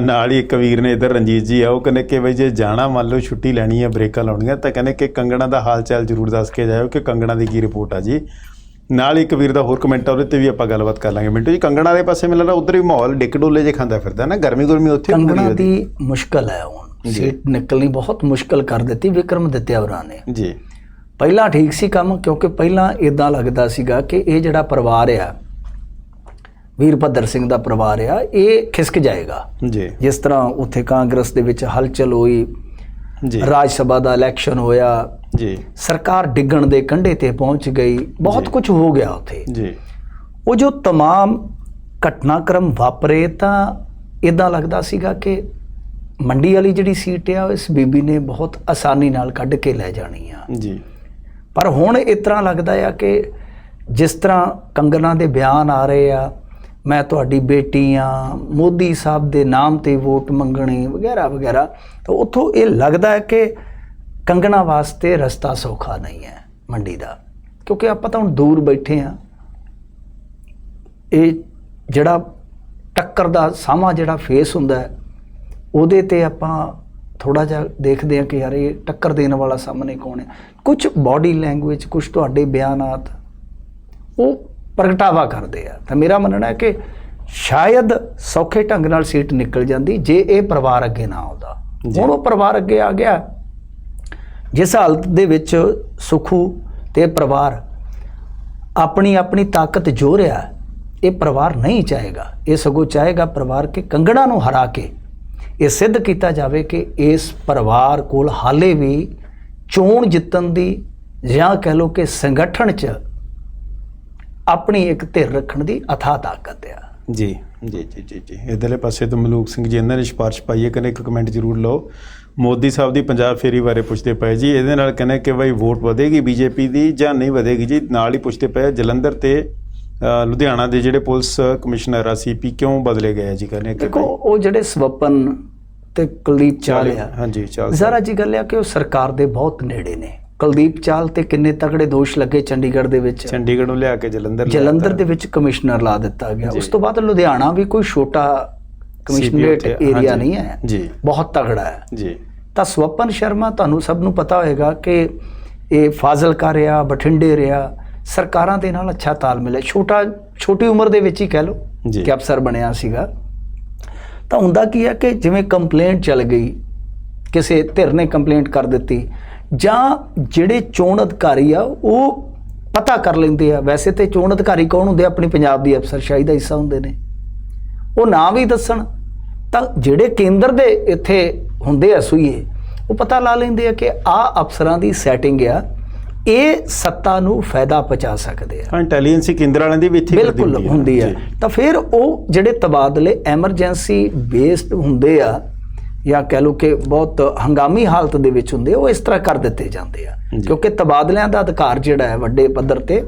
ਨਾਲ ਹੀ ਇੱਕ ਵੀਰ ਨੇ ਇਧਰ ਰਣਜੀਤ ਜੀ ਆ ਉਹ ਕਹਿੰਦੇ ਕਿ ਬਈ ਜੇ ਜਾਣਾ ਮੰਨ ਲਓ ਛੁੱਟੀ ਲੈਣੀ ਹੈ ਬ੍ਰੇਕਾਂ ਲਾਉਣੀਆਂ ਤਾਂ ਕਹਿੰਦੇ ਕਿ ਕੰਗਣਾ ਦਾ ਹਾਲ ਚਾਲ ਜ਼ਰੂਰ ਦੱਸ ਕੇ ਜਾਇਓ ਕਿ ਕੰਗਣਾ ਦੀ ਕੀ ਰਿਪੋਰਟ ਆ ਜੀ। ਨਾਲ ਹੀ ਇੱਕ ਵੀਰ ਦਾ ਹੋਰ ਕਮੈਂਟ ਆ ਉਹਦੇ ਤੇ ਵੀ ਆਪਾਂ ਗੱਲਬਾਤ ਕਰ ਲਾਂਗੇ। ਮਿੰਟੂ ਜੀ ਕੰਗਣਾ ਦੇ ਪਾਸੇ ਮਿਲਣਾ ਉਧਰ ਵੀ ਮਾਹੌਲ ਡਿੱਕ ਡੋਲੇ ਜੇ ਖਾਂਦਾ ਫਿਰਦਾ ਨਾ ਗਰਮੀ ਗੁਰਮੀ ਉੱਥੇ ਕੰਗਣਾ ਦੀ ਮੁਸ਼ਕਲ ਹੈ ਹੁਣ। ਸੀਟ ਨਿਕਲਣੀ ਬਹੁਤ ਮੁਸ਼ਕਲ ਕਰ ਦਿੱਤੀ ਵਿਕਰਮ ਦਿੱਤਿਆ ਹੋਰਾਂ ਨੇ। ਹੈ। ਜੀ। ਪਹਿਲਾਂ ਠੀਕ ਸੀ ਕੰਮ ਕਿਉਂਕਿ ਪਹਿਲਾਂ ਇਦਾਂ ਲੱਗਦਾ ਸੀਗਾ ਕਿ ਇਹ ਜਿਹੜਾ ਪਰਿਵਾਰ ਆ ਵੀਰਭੱਦਰ ਸਿੰਘ ਦਾ ਪਰਿਵਾਰ ਆ ਇਹ ਖਿਸਕ ਜਾਏਗਾ ਜੀ ਜਿਸ ਤਰ੍ਹਾਂ ਉੱਥੇ ਕਾਂਗਰਸ ਦੇ ਵਿੱਚ ਹਲਚਲ ਹੋਈ ਜੀ ਰਾਜ ਸਭਾ ਦਾ ਇਲੈਕਸ਼ਨ ਹੋਇਆ ਜੀ ਸਰਕਾਰ ਡਿੱਗਣ ਦੇ ਕੰਢੇ ਤੇ ਪਹੁੰਚ ਗਈ ਬਹੁਤ ਕੁਝ ਹੋ ਗਿਆ ਉੱਥੇ ਜੀ ਉਹ ਜੋ तमाम ਘਟਨਾਕ੍ਰਮ ਵਾਪਰੇ ਤਾਂ ਇਦਾਂ ਲੱਗਦਾ ਸੀਗਾ ਕਿ ਮੰਡੀ ਵਾਲੀ ਜਿਹੜੀ ਸੀਟ ਆ ਉਹ ਇਸ ਬੀਬੀ ਨੇ ਬਹੁਤ ਆਸਾਨੀ ਨਾਲ ਕੱਢ ਕੇ ਲੈ ਜਾਣੀ ਆ ਜੀ ਪਰ ਹੁਣ ਇਸ ਤਰ੍ਹਾਂ ਲੱਗਦਾ ਆ ਕਿ ਜਿਸ ਤਰ੍ਹਾਂ ਕੰਗਨਾ ਦੇ ਬਿਆਨ ਆ ਰਹੇ ਆ ਮੈਂ ਤੁਹਾਡੀ ਬੇਟੀ ਆ, ਮੋਦੀ ਸਾਹਿਬ ਦੇ ਨਾਮ ਤੇ ਵੋਟ ਮੰਗਣੇ, ਵਗੈਰਾ ਵਗੈਰਾ। ਤਾਂ ਉੱਥੋਂ ਇਹ ਲੱਗਦਾ ਹੈ ਕਿ ਕੰਗਣਾ ਵਾਸਤੇ ਰਸਤਾ ਸੌਖਾ ਨਹੀਂ ਹੈ ਮੰਡੀ ਦਾ। ਕਿਉਂਕਿ ਆਪਾਂ ਤਾਂ ਹੁਣ ਦੂਰ ਬੈਠੇ ਆ। ਇਹ ਜਿਹੜਾ ਟੱਕਰ ਦਾ ਸਾਮਾ ਜਿਹੜਾ ਫੇਸ ਹੁੰਦਾ ਉਹਦੇ ਤੇ ਆਪਾਂ ਥੋੜਾ ਜਿਹਾ ਦੇਖਦੇ ਹਾਂ ਕਿ ਯਾਰ ਇਹ ਟੱਕਰ ਦੇਣ ਵਾਲਾ ਸਾਹਮਣੇ ਕੌਣ ਹੈ। ਕੁਝ ਬਾਡੀ ਲੈਂਗੁਏਜ ਕੁਝ ਤੁਹਾਡੇ ਬਿਆਨਾਤ, ਉਹ ਪ੍ਰਗਟਾਵਾ ਕਰਦੇ ਆ। ਤਾਂ ਮੇਰਾ ਮੰਨਣਾ ਹੈ ਕਿ ਸ਼ਾਇਦ ਸੌਖੇ ਢੰਗ ਨਾਲ ਸੀਟ ਨਿਕਲ ਜਾਂਦੀ ਜੇ ਇਹ ਪਰਿਵਾਰ ਅੱਗੇ ਨਾ ਆਉਂਦਾ। ਹੁਣ ਉਹ ਪਰਿਵਾਰ ਅੱਗੇ ਆ ਗਿਆ। ਜਿਸ ਹਾਲਤ ਦੇ ਵਿੱਚ ਸੁਖੂ ਤੇ ਪਰਿਵਾਰ ਆਪਣੀ ਆਪਣੀ ਤਾਕਤ ਜੋ ਰਿਹਾ ਇਹ ਪਰਿਵਾਰ ਨਹੀਂ ਚਾਹੇਗਾ। ਇਹ ਸਗੋਂ ਚਾਹੇਗਾ ਪਰਿਵਾਰ ਕਿ ਕੰਗਣਾ ਨੂੰ ਹਰਾ ਕੇ ਇਹ ਸਿੱਧ ਕੀਤਾ ਜਾਵੇ ਕਿ ਇਸ ਪਰਿਵਾਰ ਕੋਲ ਹਾਲੇ ਵੀ ਚੋਣ ਜਿੱਤਣ ਦੀ ਜਾਂ ਕਹਿ ਲਓ ਕਿ ਸੰਗਠਨ 'ਚ ਆਪਣੀ ਇੱਕ ਧਿਰ ਰੱਖਣ ਦੀ ਅਥਾ ਤਾਕਤ ਆ। ਜੀ। ਜੀ ਜੀ ਜੀ ਜੀ। ਇਧਰਲੇ ਪਾਸੇ ਤੋਂ ਮਲੂਕ ਸਿੰਘ ਜੀ ਇਹਨਾਂ ਨੇ ਸਿਫਾਰਿਸ਼ ਪਾਈ ਹੈ ਕਹਿੰਦੇ ਇੱਕ ਕਮੈਂਟ ਜ਼ਰੂਰ ਲਓ। ਮੋਦੀ ਸਾਹਿਬ ਦੀ ਪੰਜਾਬ ਫੇਰੀ ਬਾਰੇ ਪੁੱਛਦੇ ਪਏ ਜੀ। ਇਹਦੇ ਨਾਲ ਕਹਿੰਦੇ ਕਿ ਬਈ ਵੋਟ ਵਧੇਗੀ ਬੀਜੇਪੀ ਦੀ ਜਾਂ ਨਹੀਂ ਵਧੇਗੀ ਜੀ? ਨਾਲ ਹੀ ਪੁੱਛਦੇ ਪਏ ਜਲੰਧਰ ਤੇ ਲੁਧਿਆਣਾ ਦੇ ਜਿਹੜੇ ਪੁਲਿਸ ਕਮਿਸ਼ਨਰ ਆ ਸੀਪੀ ਕਿਉਂ ਬਦਲੇ ਗਏ ਜੀ? ਕਹਿੰਦੇ ਕਿ ਦੇਖੋ ਉਹ ਜਿਹੜੇ ਸਵਪਨ ਤੇ ਕੁਲਦੀਪ ਚਾਲ ਆ ਹਾਂਜੀ ਚਾਲ ਜ਼ਰਾ ਜੀ ਗੱਲ ਆ ਕਿ ਉਹ ਸਰਕਾਰ ਦੇ ਬਹੁਤ ਨੇੜੇ ਨੇ। ਕੁਲਦੀਪ ਚਾਲ ਤੇ ਕਿੰਨੇ ਤਗੜੇ ਦੋਸ਼ ਲੱਗੇ ਚੰਡੀਗੜ੍ਹ ਦੇ ਵਿੱਚ ਚੰਡੀਗੜ੍ਹ ਨੂੰ ਲਿਆ ਕੇ ਜਲੰਧਰ ਜਲੰਧਰ। ਦੇ ਵਿੱਚ ਕਮਿਸ਼ਨਰ ਲਾ ਦਿੱਤਾ ਗਿਆ। ਉਸ ਤੋਂ ਬਾਅਦ ਲੁਧਿਆਣਾ ਵੀ ਕੋਈ ਛੋਟਾ ਕਮਿਸ਼ਨਰੇਟ ਏਰੀਆ। ਨਹੀਂ ਹੈ ਜੀ ਬਹੁਤ ਤਗੜਾ ਹੈ ਜੀ ਤਾਂ ਸਵਪਨ ਸ਼ਰਮਾ ਤੁਹਾਨੂੰ ਸਭ ਨੂੰ ਪਤਾ ਹੋਏਗਾ ਕਿ ਇਹ ਫਾਜ਼ਿਲਕਾ ਰਿਹਾ ਬਠਿੰਡੇ ਰਿਹਾ ਸਰਕਾਰਾਂ ਦੇ ਨਾਲ ਅੱਛਾ ਤਾਲਮੇਲ ਹੈ ਛੋਟਾ ਛੋਟੀ ਉਮਰ ਦੇ ਵਿੱਚ ਹੀ ਕਹਿ ਲਓ ਜੀ। ਕਿ ਅਫਸਰ ਬਣਿਆ ਸੀਗਾ ਤਾਂ ਹੁੰਦਾ ਕੀ ਹੈ ਕਿ ਜਿਵੇਂ ਕੰਪਲੇਂਟ ਚੱਲ ਗਈ ਕਿਸੇ ਧਿਰ ਨੇ ਕੰਪਲੇਂਟ ਕਰ ਦਿੱਤੀ ਜਾਂ ਜਿਹੜੇ ਚੋਣ ਅਧਿਕਾਰੀ ਆ ਉਹ ਪਤਾ ਕਰ ਲੈਂਦੇ ਆ। ਵੈਸੇ ਤੇ ਚੋਣ ਅਧਿਕਾਰੀ ਕੌਣ ਹੁੰਦੇ ਆ? ਆਪਣੀ ਪੰਜਾਬ ਦੀ ਅਫਸਰਸ਼ਾਹੀ ਦਾ ਹਿੱਸਾ ਹੁੰਦੇ ਨੇ। ਉਹ ਨਾ ਵੀ ਦੱਸਣ। ਤਾਂ ਜਿਹੜੇ ਕੇਂਦਰ ਦੇ ਇੱਥੇ ਹੁੰਦੇ ਆ ਸੂਈਏ ਉਹ ਪਤਾ ਲਾ ਲੈਂਦੇ ਆ ਕਿ ਆ ਅਫਸਰਾਂ ਦੀ ਸੈਟਿੰਗ ਆ ਇਹ ਸੱਤਾ ਨੂੰ ਫਾਇਦਾ ਪਹੁੰਚਾ ਸਕਦੇ ਆ। ਹਾਂ ਇੰਟੈਲੀਜੈਂਸੀ ਕੇਂਦਰ ਵਾਲਿਆਂ ਦੀ ਵੀ ਇੱਥੇ ਬਿਲਕੁਲ ਹੁੰਦੀ ਆ। ਤਾਂ ਫਿਰ ਉਹ ਜਿਹੜੇ ਤਬਾਦਲੇ ਐਮਰਜੈਂਸੀ ਬੇਸਡ ਹੁੰਦੇ ਆ ਜਾਂ ਕਹਿ ਲਓ ਕਿ ਬਹੁਤ ਹੰਗਾਮੀ ਹਾਲਤ ਦੇ ਵਿੱਚ ਹੁੰਦੇ ਉਹ ਇਸ ਤਰ੍ਹਾਂ ਕਰ ਦਿੱਤੇ ਜਾਂਦੇ ਆ। ਕਿਉਂਕਿ ਤਬਾਦਲਿਆਂ ਦਾ ਅਧਿਕਾਰ ਜਿਹੜਾ ਹੈ ਵੱਡੇ ਪੱਧਰ ਤੇ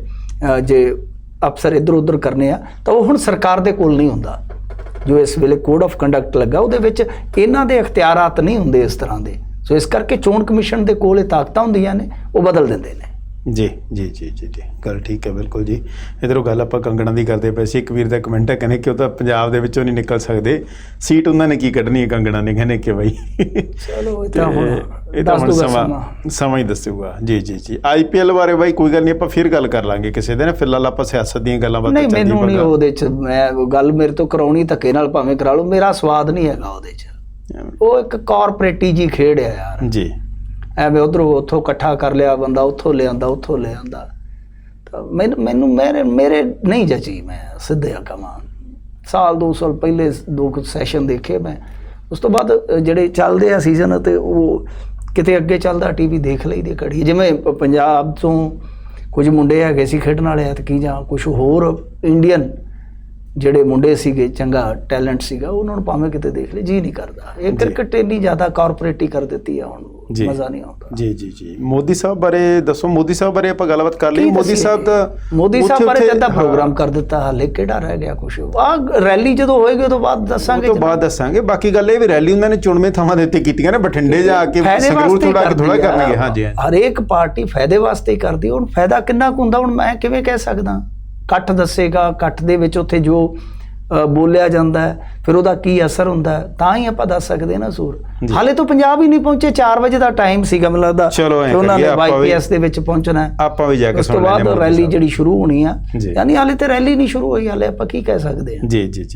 ਜੇ ਅਫਸਰ ਇੱਧਰ ਉੱਧਰ ਕਰਨੇ ਆ ਤਾਂ ਉਹ ਹੁਣ ਸਰਕਾਰ ਦੇ ਕੋਲ ਨਹੀਂ ਹੁੰਦਾ। ਜੋ ਇਸ ਵੇਲੇ ਕੋਡ ਆਫ ਕੰਡਕਟ ਲੱਗਾ ਉਹਦੇ ਵਿੱਚ ਇਹਨਾਂ ਦੇ ਇਖਤਿਆਰਾਤ ਨਹੀਂ ਹੁੰਦੇ ਇਸ ਤਰ੍ਹਾਂ ਦੇ। ਸੋ ਇਸ ਕਰਕੇ ਚੋਣ ਕਮਿਸ਼ਨ ਦੇ ਕੋਲ ਇਹ ਤਾਕਤਾਂ ਹੁੰਦੀਆਂ ਨੇ ਉਹ ਬਦਲ ਦਿੰਦੇ ਨੇ। ਜੀ ਜੀ ਜੀ ਜੀ ਜੀ। ਗੱਲ ਠੀਕ ਹੈ ਬਿਲਕੁਲ ਜੀ। ਇਧਰੋਂ ਗੱਲ ਆਪਾਂ ਕੰਗਣਾ ਦੀ ਕਰਦੇ ਪਏ ਸੀ। ਇੱਕ ਵੀਰ ਦਾ ਕਮੈਂਟ ਹੈ ਕਹਿੰਦੇ ਕਿ ਉਹ ਤਾਂ ਪੰਜਾਬ ਦੇ ਵਿੱਚੋਂ ਨਹੀਂ ਨਿਕਲ ਸਕਦੇ। ਸੀਟ ਉਹਨਾਂ ਨੇ ਕੀ ਕੱਢਣੀ ਹੈ ਕੰਗਣਾ ਨੇ? ਕਹਿੰਦੇ ਕਿ ਬਈ ਚਲੋ ਇਹ ਤੇ ਹੁਣ ਇਹ ਤਾਂ ਦੱਸ ਹੁਣ ਦੂਗਾ ਸਮਾਂ ਸਮਾਂ। ਹੀ ਦੱਸੂਗਾ। ਜੀ ਜੀ ਜੀ। ਆਈਪੀਐਲ ਬਾਰੇ ਬਾਈ ਕੋਈ ਗੱਲ ਨਹੀਂ ਆਪਾਂ ਫਿਰ ਗੱਲ ਕਰ ਲਾਂਗੇ ਕਿਸੇ ਦਿਨ। ਫਿਲਹਾਲ ਆਪਾਂ ਸਿਆਸਤ ਦੀਆਂ ਗੱਲਾਂ ਬਾਤਾਂ ਨਹੀਂ ਚੱਲਦੀਆਂ ਮੈਨੂੰ ਨਹੀਂ। ਉਹਦੇ ਚ ਮੈਂ ਗੱਲ ਮੇਰੇ ਤੋਂ ਕਰਾਉਣੀ ਧੱਕੇ ਨਾਲ ਭਾਵੇਂ ਕਰਾ ਲਓ। ਮੇਰਾ ਸਵਾਦ ਨਹੀਂ ਹੈਗਾ ਉਹਦੇ ਚ। ਉਹ ਇੱਕ ਕਾਰਪੋਰੇਟੀ ਜੀ ਖੇਡ ਆ ਯਾਰ। ਜੀ। ਐਵੇਂ ਉਧਰੋਂ ਉੱਥੋਂ ਇਕੱਠਾ ਕਰ ਲਿਆ ਬੰਦਾ, ਉੱਥੋਂ ਲਿਆਂਦਾ ਉੱਥੋਂ ਲਿਆਂਦਾ। ਤਾਂ ਮੈਨੂੰ ਮੈਨੂੰ ਮੇਰੇ ਮੇਰੇ ਨਹੀਂ ਜਚੀ ਮੈਂ ਸਿੱਧੇ ਕਮਾਂ ਸਾਲ ਦੋ ਸਾਲ ਪਹਿਲੇ ਦੋ ਕੁ ਸੈਸ਼ਨ ਦੇਖੇ ਮੈਂ। ਉਸ ਤੋਂ ਬਾਅਦ ਜਿਹੜੇ ਚੱਲਦੇ ਆ ਸੀਜ਼ਨ ਤੇ ਉਹ ਕਿਤੇ ਅੱਗੇ ਚੱਲਦਾ ਟੀਵੀ ਦੇਖ ਲਈਦੀ ਘੜੀ। ਜਿਵੇਂ ਪੰਜਾਬ ਤੋਂ ਕੁਝ ਮੁੰਡੇ ਹੈਗੇ ਸੀ ਖੇਡਣ ਵਾਲੇ ਆ ਅਤੇ ਕੀ ਜਾਂ ਕੁਝ ਹੋਰ ਇੰਡੀਅਨ ਜਿਹੜੇ ਮੁੰਡੇ ਸੀਗੇ ਚੰਗਾ ਟੈਲੈਂਟ ਸੀਗਾ ਉਹਨਾਂ ਨੂੰ ਭਾਵੇਂ ਕਿਤੇ ਦੇਖ ਲੈ ਜੀ ਨਹੀਂ ਕਰਦਾ ਇਹ। ਕ੍ਰਿਕਟ ਇੰਨੀ ਜ਼ਿਆਦਾ ਕਾਰਪੋਰੇਟੀ ਕਰ ਦਿੱਤੀ ਆ ਹੁਣ। ਮਜ਼ਾ ਨਹੀਂ ਆਉਂਦਾ ਜੀ ਜੀ ਜੀ ਮੋਦੀ ਸਾਹਿਬ ਬਾਰੇ ਦੱਸੋ ਮੋਦੀ ਸਾਹਿਬ ਬਾਰੇ ਆਪਾਂ ਗੱਲਬਾਤ ਕਰ ਲਈ ਮੋਦੀ? ਸਾਹਿਬ ਦਾ ਮੋਦੀ ਸਾਹਿਬ ਬਾਰੇ ਹਾਂ। ਪ੍ਰੋਗਰਾਮ ਕਰ ਦਿੱਤਾ ਹਾਲੇ ਕਿਹੜਾ ਰਹਿ ਗਿਆ ਕੁਛ ਆ ਰੈਲੀ ਜਦੋਂ ਹੋਏਗੀ ਉਦੋਂ ਬਾਅਦ ਦੱਸਾਂਗੇ ਤੋਂ ਬਾਅਦ ਦੱਸਾਂਗੇ ਬਾਕੀ ਗੱਲ ਇਹ ਵੀ ਰੈਲੀ ਉਹਨਾਂ ਨੇ ਚੁਣਵੇਂ ਥਾਵਾਂ ਦੇ ਉੱਤੇ ਕੀਤੀਆਂ ਨੇ ਬਠਿੰਡੇ ਜਾ ਕੇ ਸੰਗਰੂਰ ਥੋੜਾ ਥੋੜਾ। ਕਰਨਗੇ ਹਾਂਜੀ ਹਾਂਜੀ। ਹਰੇਕ ਪਾਰਟੀ ਫਾਇਦੇ ਵਾਸਤੇ ਹੀ ਕਰਦੀ ਹੁਣ ਫਾਇਦਾ ਕਿੰਨਾ ਕੁ ਹੁੰਦਾ ਹੁਣ ਮੈਂ ਕਿਵੇਂ ਕਹਿ ਸਕਦਾ ਇਕੱਠ ਦੱਸੇਗਾ ਇਕੱਠ ਦੇ ਵਿੱਚ ਉੱਥੇ ਜੋ ਬੋਲਿਆ ਜਾਂਦਾ ਫਿਰ ਉਹਦਾ ਕੀ ਅਸਰ ਹੁੰਦਾ ਤਾਂ ਹੀ ਆਪਾਂ ਦੱਸ ਸਕਦੇ ਨਾ ਸੂਰ। ਹਾਲੇ ਤੋਂ ਪੰਜਾਬ ਹੀ ਨਹੀਂ ਪਹੁੰਚੇ 4 ਵਜੇ ਦਾ ਟਾਈਮ ਸੀਗਾ ਮੈਨੂੰ ਲੱਗਦਾ ਚਲੋ ਉਹਨਾਂ ਨੇ ਵਾਈਪੀਐਸ ਦੇ ਵਿੱਚ ਪਹੁੰਚਣਾ ਹੈ ਆਪਾਂ ਵੀ ਜਾ ਕੇ ਉਸ ਤੋਂ ਸੁਣ ਲੈਂਦੇ ਬਾਅਦ ਹਾਂ ਮੋਦੀ ਰੈਲੀ। ਜਿਹੜੀ ਸ਼ੁਰੂ ਹੋਣੀ ਆ। ਯਾਨੀ ਹਾਲੇ ਤੇ ਰੈਲੀ ਨਹੀਂ ਸ਼ੁਰੂ ਹੋਈ ਹਾਲੇ ਆਪਾਂ ਕੀ ਕਹਿ ਸਕਦੇ ਜੀ ਜੀ ਜੀ